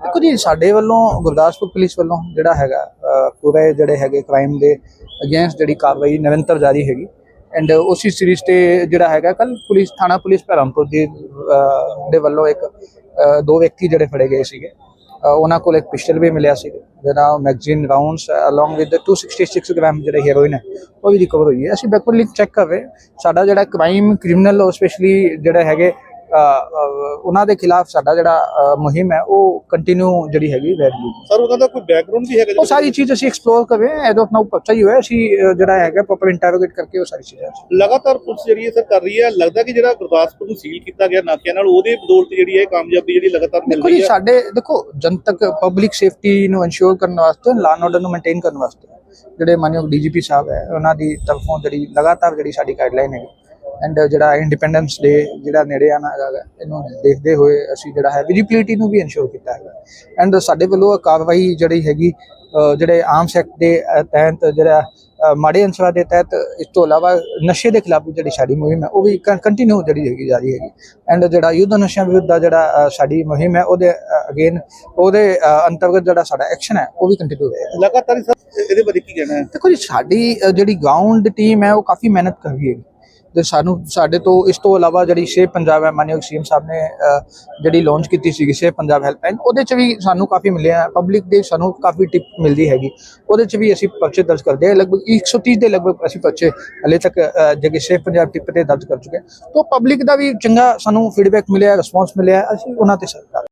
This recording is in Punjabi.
ਦੇਖੋ ਜੀ, ਸਾਡੇ ਵੱਲੋਂ, ਗੁਰਦਾਸਪੁਰ ਪੁਲਿਸ ਵੱਲੋਂ ਜਿਹੜਾ ਹੈਗਾ ਪੂਰੇ ਜਿਹੜੇ ਹੈਗੇ ਕ੍ਰਾਈਮ ਦੇ ਅਗੇਂਸਟ ਜਿਹੜੀ ਕਾਰਵਾਈ ਨਿਰੰਤਰ ਜਾਰੀ ਹੈਗੀ। ਐਂਡ ਉਸੇ ਸੀਰੀਜ਼ ਤੇ ਜਿਹੜਾ ਹੈਗਾ ਕੱਲ ਪੁਲਿਸ, ਥਾਣਾ ਪੁਲਿਸ ਭੈਰਮਪੁਰ ਦੇ ਦੇ ਵੱਲੋਂ ਇੱਕ ਦੋ ਵਿਅਕਤੀ ਜਿਹੜੇ ਫੜੇ ਗਏ ਸੀਗੇ। ਉਹਨਾਂ ਕੋਲ ਇੱਕ ਪਿਸਟਲ ਵੀ ਮਿਲਿਆ ਸੀ ਜਿਹੜਾ magazine rounds along with 266 gram ਜਿਹੜੇ ਹੈਰੋਇਨ ਹੈ, ਉਹ ਵੀ ਰਿਕਵਰ ਹੋਈ ਹੈ। ਅਸੀਂ ਬੈਕਵਰਡ ਲਿੰਕ ਚੈੱਕ ਕਰ ਰਹੇ ਸਾਡਾ ਜਿਹੜਾ ਕ੍ਰਾਈਮ ਕ੍ਰਿਮੀਨਲ ਸਪੈਸ਼ਲੀ ਜਿਹੜੇ ਹੈਗੇ ਉਹਨਾਂ ਦੇ ਖਿਲਾਫ ਸਾਡਾ ਜਿਹੜਾ ਮੁਹਿੰਮ ਹੈ ਉਹ ਕੰਟੀਨਿਊ ਜਿਹੜੀ ਹੈਗੀ ਵੈਲਿਊ ਸਰ ਉਹਨਾਂ ਦਾ ਕੋਈ ਬੈਕਗ੍ਰਾਉਂਡ ਵੀ ਹੈਗਾ ਉਹ ਸਾਰੀ ਚੀਜ਼ ਅਸੀਂ ਐਕਸਪਲੋਰ ਕਰ ਰਹੇ ਹਾਂ ਐਦੋਂ ਆਪਣਾ ਪਤਾ ਹੀ ਹੋਇਆ ਅਸੀਂ ਜਿਹੜਾ ਹੈਗਾ ਪ੍ਰੋਪਰ ਇੰਟਰੋਗੇਟ ਕਰਕੇ ਉਹ ਸਾਰੀ ਚੀਜ਼ਾਂ ਲਗਾਤਾਰ ਪੁਲਿਸ ਜਿਹੜੀ ਹੈ ਸਰ ਕਰ ਰਹੀ ਹੈ ਲੱਗਦਾ ਕਿ ਜਿਹੜਾ ਗੁਰਦਾਸਪੁਰ ਨੂੰ ਸੀਲ ਕੀਤਾ ਗਿਆ ਨਾਕਿਆਂ ਨਾਲ ਉਹਦੇ ਬਦੌਲਤ ਜਿਹੜੀ ਹੈ ਕਾਮਯਾਬੀ ਜਿਹੜੀ ਲਗਾਤਾਰ ਮਿਲ ਦੇਖੋ ਰਹੀ ਜੀ ਹੈ। ਸਾਡੇ ਦੇਖੋ ਜਨਤਕ ਪਬਲਿਕ ਸੇਫਟੀ ਨੂੰ ਇਨਸ਼ੋਰ ਕਰਨ ਵਾਸਤੇ ਲਾਅ ਐਂਡ ਆਰਡਰ ਨੂੰ ਮੇਨਟੇਨ ਕਰਨ ਵਾਸਤੇ ਜਿਹੜੇ ਮਾਨਯੋਗ ਡੀਜੀਪੀ ਸਾਹਿਬ ਹੈ ਉਹਨਾਂ ਦੀ ਤਰਫੋਂ ਜਿਹੜੀ ਲਗਾਤਾਰ ਜਿਹੜੀ ਸਾਡੀ ਗਾਈਡਲਾਈਨ ਹੈ ਐਂਡ ਜਿਹੜਾ ਇੰਡੀਪੈਂਡੈਂਸ ਡੇ ਜਿਹੜਾ ਨੇੜੇ ਆਣਾ ਹੈਗਾ ਇਹਨੂੰ ਦੇਖਦੇ ਹੋਏ ਅਸੀਂ ਜਿਹੜਾ ਹੈ ਵਿਜੀਬਿਲਿਟੀ ਨੂੰ ਵੀ ਇਨਸ਼ੋਰ ਕੀਤਾ ਹੈਗਾ। ਐਂਡ ਸਾਡੇ ਵੱਲੋਂ ਇਹ ਕਾਰਵਾਈ ਜਿਹੜੀ ਹੈਗੀ ਜਿਹੜੇ ਆਰਮਸ ਐਕਟ ਦੇ ਤਹਿਤ ਜਿਹੜਾ ਮਾੜੇ ਅੰਸਰਾਂ ਦੇ ਤਹਿਤ ਇਸ ਤੋਂ ਇਲਾਵਾ ਨਸ਼ੇ ਦੇ ਖਿਲਾਫ ਜਿਹੜੀ ਸਾਡੀ ਮੁਹਿੰਮ ਹੈ ਉਹ ਵੀ ਕੰਟੀਨਿਊ ਜਿਹੜੀ ਹੈਗੀ ਜਾਰੀ ਹੈਗੀ। ਐਂਡ ਜਿਹੜਾ ਯੁੱਧ ਨਸ਼ਿਆਂ ਵਿਰੁੱਧ ਦਾ ਜਿਹੜਾ ਸਾਡੀ ਮੁਹਿੰਮ ਹੈ ਉਹਦੇ ਅਗੇਨ ਉਹਦੇ ਅੰਤਰਗਤ ਜਿਹੜਾ ਸਾਡਾ ਐਕਸ਼ਨ ਹੈ ਉਹ ਵੀ ਕੰਟੀਨਿਊ ਲਗਾਤਾਰ ਹੀ ਸਰ ਇਹਦੇ ਬਾਰੇ ਕੀ ਕਹਿਣਾ ਹੈ? ਦੇਖੋ ਜੀ ਸਾਡੀ ਜਿਹੜੀ ਗਰਾਊਂਡ ਟੀਮ ਹੈ ਉਹ ਕਾਫੀ ਮਿਹਨਤ ਕਰ ਰਹੀ ਹੈ ਤੇ ਸਾਨੂੰ ਸਾਡੇ ਤੋਂ ਇਸ ਤੋਂ ਇਲਾਵਾ ਜਿਹੜੀ ਸੇਫ ਪੰਜਾਬ ਹੈ ਮਾਨਯੋਗ ਸੀਐਮ ਸਾਹਿਬ ਨੇ ਜਿਹੜੀ ਲਾਂਚ ਕੀਤੀ ਸੀ ਸੇਫ ਪੰਜਾਬ ਹੈਲਪਲਾਈਨ ਉਹਦੇ ਚ ਵੀ ਸਾਨੂੰ ਕਾਫੀ ਮਿਲਿਆ ਪਬਲਿਕ ਦੇ ਸਾਨੂੰ ਕਾਫੀ ਟਿਪ ਮਿਲਦੀ ਹੈਗੀ। ਉਹਦੇ ਚ ਵੀ ਅਸੀਂ ਪਰਚੇ ਦਰਜ ਕਰਦੇ ਹਾਂ। ਲਗਭਗ 130 ਦੇ ਲਗਭਗ ਅਸੀਂ ਪਰਚੇ ਹਲੇ ਤੱਕ ਅ, ਜਿਹੜੇ ਸੇਫ ਪੰਜਾਬ ਟਿਪ ਤੇ ਦਰਜ ਕਰ ਚੁੱਕੇ ਹਾਂ। ਤੋਂ ਪਬਲਿਕ ਦਾ ਵੀ ਚੰਗਾ ਸਾਨੂੰ ਫੀਡਬੈਕ ਮਿਲਿਆ ਰਿਸਪੌਂਸ ਮਿਲਿਆ ਅਸੀਂ ਉਹਨਾਂ ਤੇ ਸਰਕਾਰ